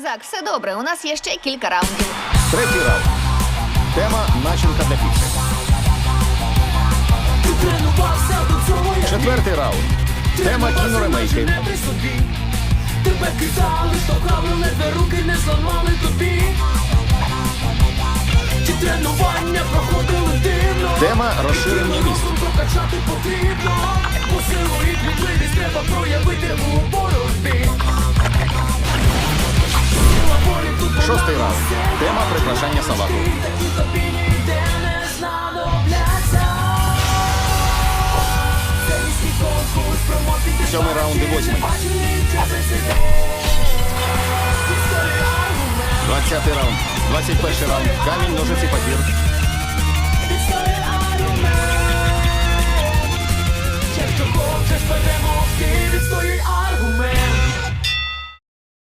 Зак, все добре. У нас є ще кілька раундів. Третій раунд. Тема начинка для піци. Четвертий раунд. Тема кіноремейки. не при собі. Тебе кидали, штовхали, ледве руки не зламали тобі. Ті тренування проходили дивно. Тема розширення. Прокачати потрібно. Бо Це міський конкурс, промотити Сьомий раунд і восьмий. Двадцятий раунд. Двадцять перший раунд. Камінь, ножиці, папір. Відстоюй аргумент.